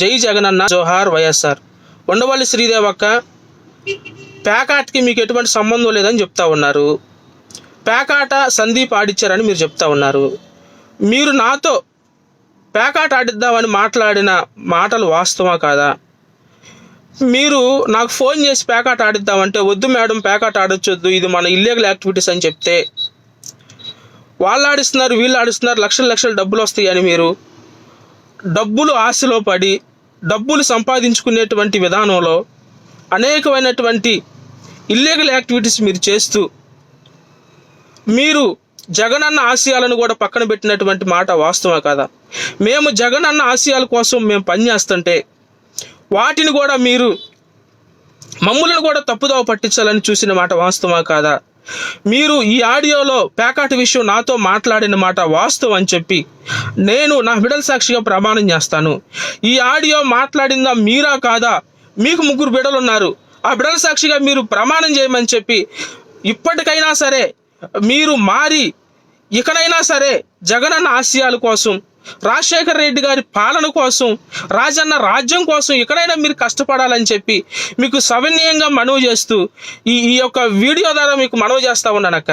జై జగనన్న జోహార్ వైఎస్ఆర్. ఉండవల్లి శ్రీదేవక్క పేకాటకి మీకు ఎటువంటి సంబంధం లేదని చెప్తా ఉన్నారు. పేకాట సందీప్ ఆడిచ్చారని మీరు చెప్తా ఉన్నారు. మీరు నాతో పేకాట ఆడిద్దామని మాట్లాడిన మాటలు వాస్తవా కాదా? మీరు నాకు ఫోన్ చేసి పేకాట ఆడిద్దామంటే వద్దు మేడం పేకాట ఆడొచ్చొద్దు ఇది మన ఇల్లీగల్ యాక్టివిటీస్ అని చెప్తే. వాళ్ళు ఆడిస్తున్నారు వీళ్ళు ఆడిస్తున్నారు లక్షల లక్షల డబ్బులు వస్తాయని మీరు డబ్బులు ఆశలో పడి డబ్బులు సంపాదించుకునేటువంటి విధానంలో అనేకమైనటువంటి ఇల్లీగల్ యాక్టివిటీస్ మీరు చేస్తూ మీరు జగనన్న ఆశయాలను కూడా పక్కన పెట్టినటువంటి మాట వాస్తవా కాదా? మేము జగనన్న ఆశయాల కోసం మేము పనిచేస్తుంటే వాటిని కూడా మీరు మమ్ములను కూడా తప్పుదోవ పట్టించాలని చూసిన మాట వాస్తవా కాదా? మీరు ఈ ఆడియోలో పేకాట విషయం నాతో మాట్లాడిన మాట వాస్తవం అని చెప్పి నేను నా బిడల సాక్షిగా ప్రమాణం చేస్తాను. ఈ ఆడియో మాట్లాడిందా మీరా కాదా? మీకు ముగ్గురు బిడలు ఉన్నారు. ఆ బిడల సాక్షిగా మీరు ప్రమాణం చేయమని చెప్పి ఇప్పటికైనా సరే మీరు మారి ఇకనైనా సరే జగనన్న ఆశయాల కోసం రాజశేఖర రెడ్డి గారి పాలన కోసం రాజన్న రాజ్యం కోసం ఎక్కడైనా మీరు కష్టపడాలని చెప్పి మీకు సవినీయంగా మనవి చేస్తూ ఈ ఈ యొక్క వీడియో ద్వారా మీకు మనవి చేస్తా ఉన్నానక్క.